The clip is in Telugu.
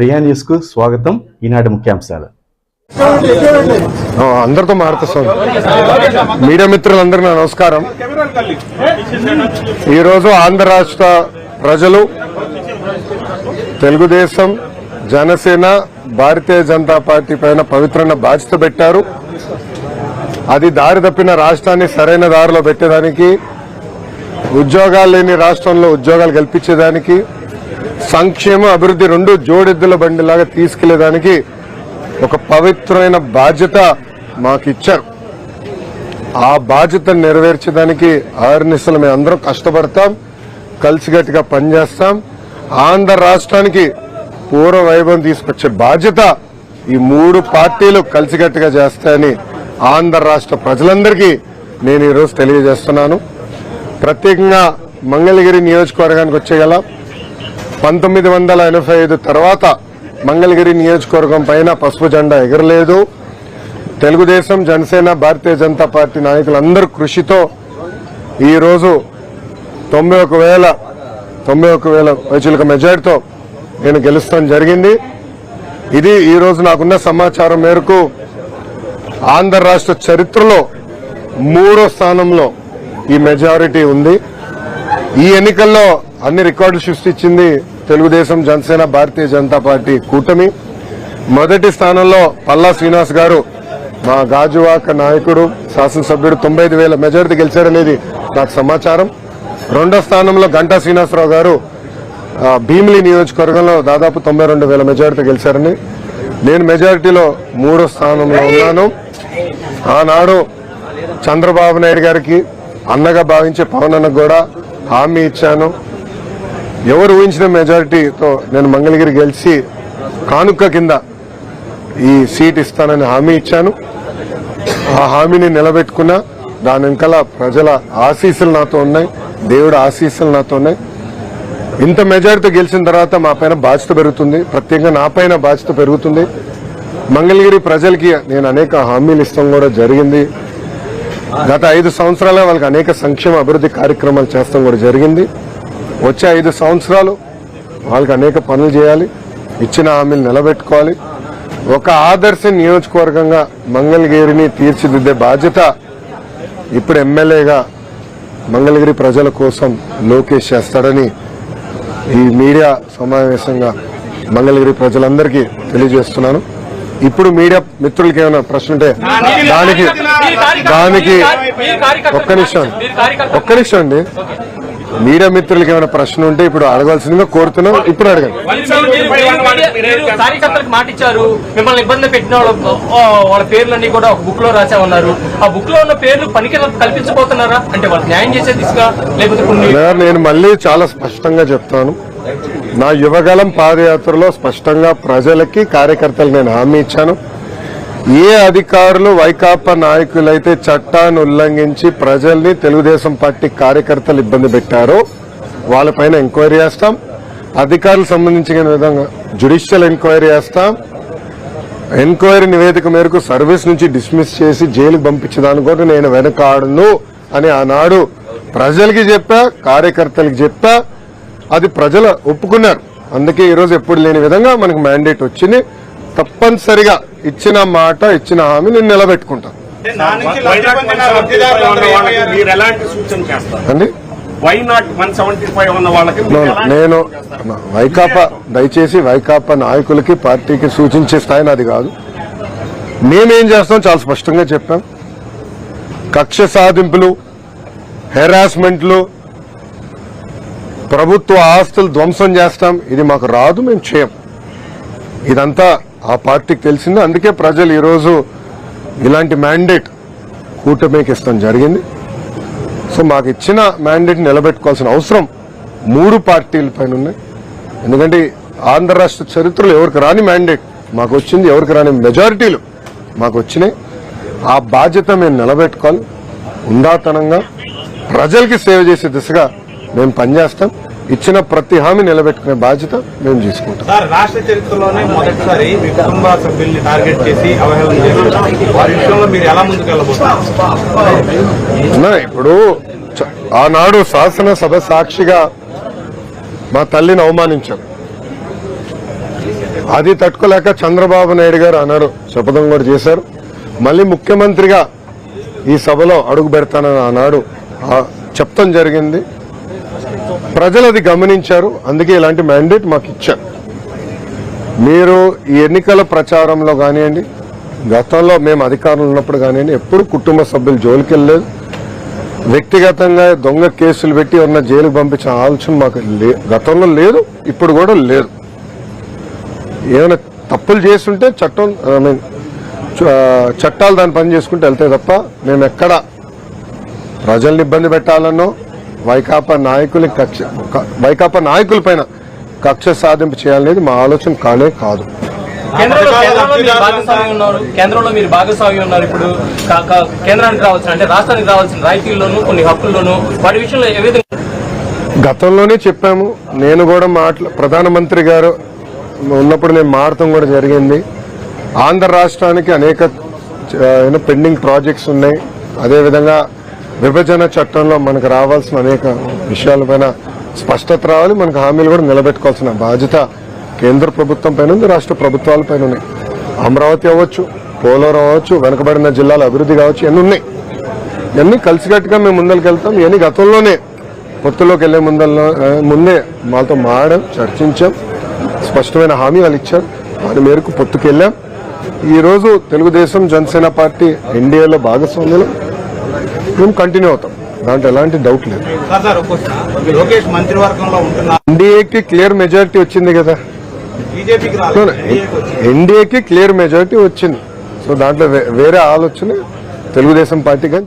ప్రియా న్యూస్కు స్వాగతం. ఈనాటి ముఖ్యాంశాలు. అందరితో మాట్లాడుతాం మీడియా మిత్రులందరికీ నా నమస్కారం. ఈరోజు ఆంధ్ర రాష్ట్ర ప్రజలు తెలుగుదేశం జనసేన భారతీయ జనతా పార్టీ పైన పవిత్రమైన బాధ్యత పెట్టారు. అది దారి తప్పిన రాష్ట్రాన్ని సరైన దారిలో పెట్టేదానికి ఉద్యోగాలు లేని రాష్ట్రంలో ఉద్యోగాలు కల్పించేదానికి సంక్షేమ అభివృద్ధి రెండు జోడెద్దుల బండిలాగా తీసుకెళ్ళేదానికి ఒక పవిత్రమైన బాధ్యత మాకు ఇచ్చారు ఆ బాధ్యతను నెరవేర్చడానికి ఆరునిశలు మేము అందరం కష్టపడతాం కలిసిగట్టిగా పనిచేస్తాం. ఆంధ్ర రాష్ట్రానికి పూర్వ వైభవం తీసుకొచ్చే బాధ్యత ఈ మూడు పార్టీలు కలిసిగట్టుగా చేస్తాయని ఆంధ్ర రాష్ట్ర ప్రజలందరికీ నేను ఈరోజు తెలియజేస్తున్నాను. ప్రత్యేకంగా మంగళగిరి నియోజకవర్గానికి వచ్చేగల పంతొమ్మిది వందల ఎనభై ఐదు తర్వాత మంగళగిరి నియోజకవర్గం పైన పసుపు జెండా ఎగరలేదు. తెలుగుదేశం జనసేన భారతీయ జనతా పార్టీ నాయకులందరూ కృషితో ఈరోజు తొంభై ఒక వేల తొంభై ఒక వేల వైచులక మెజార్టీతో నేను గెలుస్తాం జరిగింది. ఇది ఈరోజు నాకున్న సమాచారం మేరకు ఆంధ్ర రాష్ట్ర చరిత్రలో మూడో స్థానంలో ఈ మెజారిటీ ఉంది. ఈ ఎన్నికల్లో అన్ని రికార్డులు సృష్టించింది తెలుగుదేశం జనసేన భారతీయ జనతా పార్టీ కూటమి. మొదటి స్థానంలో పల్లా శ్రీనివాస్ గారు మా గాజువాక నాయకుడు శాసనసభ్యుడు తొంభై ఐదు వేల మెజారిటీ గెలిచారనేది నాకు సమాచారం. రెండో స్థానంలో గంటా శ్రీనివాసరావు గారు భీమిలి నియోజకవర్గంలో దాదాపు తొంభై రెండు వేల మెజారిటీ గెలిచారని. నేను మెజారిటీలో మూడో స్థానంలో ఉన్నాను. ఆనాడు చంద్రబాబు నాయుడు గారికి అన్నగా భావించే పవన్ అన్నకు కూడా హామీ ఇచ్చాను. ఎవరు ఊహించిన మెజారిటీతో నేను మంగళగిరి గెలిచి కానుక కింద ఈ సీట్ ఇస్తానని హామీ ఇచ్చాను. ఆ హామీని నిలబెట్టుకున్నా దాని వెనకాల ప్రజల ఆశీస్సులు నాతో ఉన్నాయి. దేవుడు ఆశీస్సులు నాతో ఉన్నాయి. ఇంత మెజారిటీ గెలిచిన తర్వాత మా పైన బాధ్యత పెరుగుతుంది. ప్రత్యేకంగా నా పైన బాధ్యత పెరుగుతుంది. మంగళగిరి ప్రజలకి నేను అనేక హామీలు ఇస్తాం కూడా జరిగింది. గత ఐదు సంవత్సరాలుగా వాళ్ళకి అనేక సంక్షేమ అభివృద్ధి కార్యక్రమాలు చేస్తాం కూడా జరిగింది. వచ్చే ఐదు సంవత్సరాలు వాళ్ళకి అనేక పనులు చేయాలి ఇచ్చిన హామీలు నిలబెట్టుకోవాలి. ఒక ఆదర్శ నియోజకవర్గంగా మంగళగిరిని తీర్చిదిద్దే బాధ్యత ఇప్పుడు ఎమ్మెల్యేగా మంగళగిరి ప్రజల కోసం లోకేష్ చేస్తాడని ఈ మీడియా సమావేశంగా మంగళగిరి ప్రజలందరికీ తెలియజేస్తున్నాను. ఇప్పుడు మీడియా మిత్రులకి ఏమైనా ప్రశ్న ఉంటే దానికి దానికి ఒక్క నిమిషం ఒక్క నిమిషం అండి. మీడియా మిత్రులకి ఏమైనా ప్రశ్న ఉంటే ఇప్పుడు అడగాల్సిందిగా కోరుతున్నాం. ఇప్పుడు అడగండి. కార్యకర్తలకు మాట ఇచ్చారు. మిమ్మల్ని ఇబ్బంది పెట్టిన వాళ్ళ వాళ్ళ పేర్లన్నీ కూడా ఒక బుక్లో రాసామన్నారు ఆ బుక్లో ఉన్న పేర్లు పనికి కల్పించబోతున్నారా? అంటే వాళ్ళకి న్యాయం చేసే దిశగా లేకపోతే నేను మళ్ళీ చాలా స్పష్టంగా చెప్తాను. నా యువగలం పాదయాత్రలో స్పష్టంగా ప్రజలకి కార్యకర్తలు నేను హామీ ఇచ్చాను. ఏ అధికారులు వైకాపా నాయకులైతే చట్టాన్ని ఉల్లంఘించి ప్రజల్ని తెలుగుదేశం పార్టీ కార్యకర్తలు ఇబ్బంది పెట్టారో వాళ్ళపైన ఎంక్వైరీ చేస్తాం. అధికారులకు సంబంధించిన విధంగా జుడిషియల్ ఎంక్వైరీ చేస్తాం. ఎంక్వైరీ నివేదిక మేరకు సర్వీస్ నుంచి డిస్మిస్ చేసి జైలుకు పంపించడానికి కూడా నేను వెనకాడను అని ఆనాడు ప్రజలకి చెప్పా కార్యకర్తలకు చెప్పా. అది ప్రజలు ఒప్పుకున్నారు. అందుకే ఈరోజు ఎప్పుడు లేని విధంగా మనకు మ్యాండేట్ వచ్చింది. తప్పనిసరిగా ఇచ్చిన మాట ఇచ్చిన హామీ నేను నిలబెట్టుకుంటాను. అండి? నేను వైకాపా దయచేసి వైకాపా నాయకులకి పార్టీకి సూచించే స్థాయి నాది కాదు. మేమేం చేస్తాం? చాలా స్పష్టంగా చెప్పాం. కక్ష సాధింపులు హెరాస్మెంట్లు ప్రభుత్వ ఆస్తులు ధ్వంసం చేస్తాం. ఇది మాకు రాదు మేము చేయం. ఇదంతా ఆ పార్టీకి తెలిసింది. అందుకే ప్రజలు ఈరోజు ఇలాంటి మ్యాండేట్ కూటమికి ఇస్తాం జరిగింది. సో మాకు ఇచ్చిన మ్యాండేట్ నిలబెట్టుకోవాల్సిన అవసరం మూడు పార్టీల పైన ఉన్నాయి ఎందుకంటే ఆంధ్ర రాష్ట్ర చరిత్రలో ఎవరికి రాని మ్యాండేట్ మాకు వచ్చింది ఎవరికి రాని మెజారిటీలు మాకు వచ్చినాయి. ఆ బాధ్యత మేము నిలబెట్టుకోవాలి. ఉందాతనంగా ప్రజలకి సేవ చేసే దిశగా మేము పనిచేస్తాం. ఇచ్చిన ప్రతి హామీ నిలబెట్టుకునే బాధ్యత మేము తీసుకుంటాం. రాష్ట్ర చరిత్రలోనే మొదటిసారి మీ కుటుంబ సభ్యుల్ని టార్గెట్ చేసి అవహేళన చేశారు మీరు ఎలా ఇప్పుడు ఆనాడు శాసనసభ సాక్షిగా మా తల్లిని అవమానించారు అది తట్టుకోలేక చంద్రబాబు నాయుడు గారు అన్నారు శపథం కూడా చేశారు. మళ్ళీ ముఖ్యమంత్రిగా ఈ సభలో అడుగు పెడతానని ఆనాడు చెప్తాం జరిగింది. ప్రజలు అది గమనించారు. అందుకే ఇలాంటి మ్యాండేట్ మాకు ఇచ్చారు. మీరు ఈ ఎన్నికల ప్రచారంలో కానివ్వండి గతంలో మేము అధికారంలో ఉన్నప్పుడు కానివ్వండి ఎప్పుడు కుటుంబ సభ్యులు జోలికి వెళ్ళలేదు. వ్యక్తిగతంగా దొంగ కేసులు పెట్టి ఉన్న జైలుకు పంపించిన ఆలోచన మాకు లే- గతంలో లేదు ఇప్పుడు కూడా లేదు. ఏమైనా తప్పులు చేస్తుంటే చట్టం ఐ మీన్ చ- చట్టాలు దాన్ని పని చేసుకుంటూ వెళ్తాయి తప్ప మేము ఎక్కడ ప్రజల్ని ఇబ్బంది పెట్టాలనో వైకాపా నాయకుల కక్ష వైకాపా నాయకుల పైన కక్ష సాధింపు చేయాలనేది మా ఆలోచన కానే కాదు. కేంద్రంలో మీరు భాగస్వామి ఉన్నారు. ఇప్పుడు. కేంద్రానికి రావాల్సిన అంటే రాష్ట్రానికి రావాల్సిన రాయితీల్లోనూ కొన్ని హక్కుల్లోనూ వాటి విషయంలో ఏ విధంగా గతంలోనే చెప్పాము. నేను కూడా మాట్లా ప్రధానమంత్రి గారు ఉన్నప్పుడు నేను మారటం కూడా జరిగింది. ఆంధ్ర రాష్ట్రానికి అనేక పెండింగ్ ప్రాజెక్ట్స్ ఉన్నాయి. అదేవిధంగా విభజన చట్టంలో మనకు రావాల్సిన అనేక విషయాలపైన స్పష్టత రావాలి మనకు హామీలు కూడా నిలబెట్టుకోవాల్సిన బాధ్యత కేంద్ర ప్రభుత్వం పైన ఉంది రాష్ట్ర ప్రభుత్వాల పైన ఉన్నాయి అమరావతి అవ్వచ్చు పోలవరం అవ్వచ్చు వెనుకబడిన జిల్లాల అభివృద్ధి కావచ్చు ఇవన్నీ ఉన్నాయి. ఇవన్నీ కలిసికట్టుగా మేము ముందరికి వెళ్తాం. ఇవన్నీ గతంలోనే పొత్తులోకి వెళ్ళే ముందల్లో ముందే వాళ్ళతో మాడాం చర్చించాం. స్పష్టమైన హామీ వాళ్ళు ఇచ్చారు. దాని మేరకు పొత్తుకెళ్ళాం. ఈరోజు తెలుగుదేశం జనసేన పార్టీ ఎన్డీఏలో భాగస్వామ్యులు మేము కంటిన్యూ అవుతాం. దాంట్లో ఎలాంటి డౌట్ లేదు. లోకేష్ మంత్రివర్గంలో ఎన్డీఏకి క్లియర్ మెజారిటీ వచ్చింది కదా. ఎన్డీఏకి క్లియర్ మెజారిటీ వచ్చింది. సో దాంట్లో వేరే ఆలోచన తెలుగుదేశం పార్టీ కానీ